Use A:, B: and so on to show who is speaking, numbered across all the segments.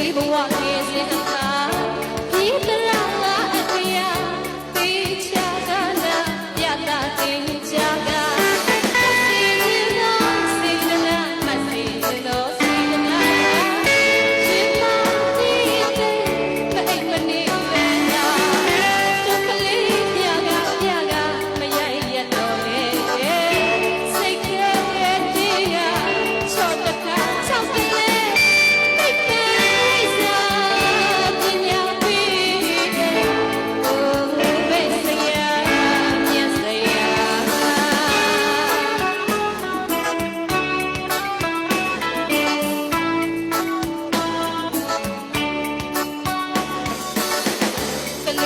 A: believe what is in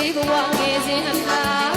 A: လေးဘဝငယ်စဉ်
B: အမှာ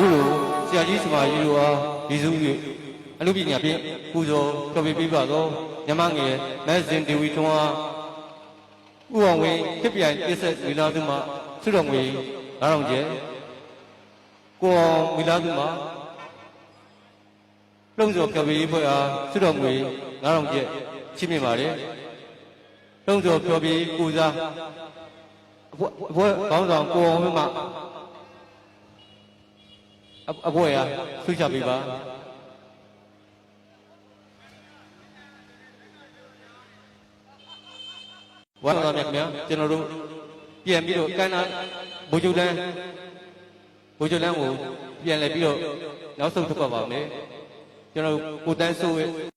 B: ခုလိုဆရာကြီးစမာကြီးတို့အားဒီစု၍အမှုပညာဖြင့်ပူဇော်တော်ပြပေးပါတော့ညမငယ်မက်ဇင်ဒေဝီထွန်းအားဥအောင်ဝင်းခစ်ပြိုင်ပြည့်ဆက်မိသားစုမှဆုတော်ငွေ9000ကျပ်ကိုအောင်မိသားစုမှလုံစော်ဖျော်ပြရေးဖွဲ့အားဆုတော်ငွေ9000ကျပ်ချီးမြှင့်ပါတယ်လုံစော်ဖျော်ပြရေးပူဇာအဖွဲ့အဖွဲ့ခေါင်းဆောင်ကိုအောင်ဝင်းမှ အအဘွယ်ရဆွချပေးပါဝါတော်မြတ်ခင်ဗျာကျွန်တော်တို့ပြန်ပြီးတော့ကန်းနာဘူဂျူလန်ဘူဂျူလန်ကိုပြန်လဲပြီးတော့နောက်ဆုံးထုတ်ပါပါမယ်ကျွန်တော်ကိုတန်းဆိုးရဲ့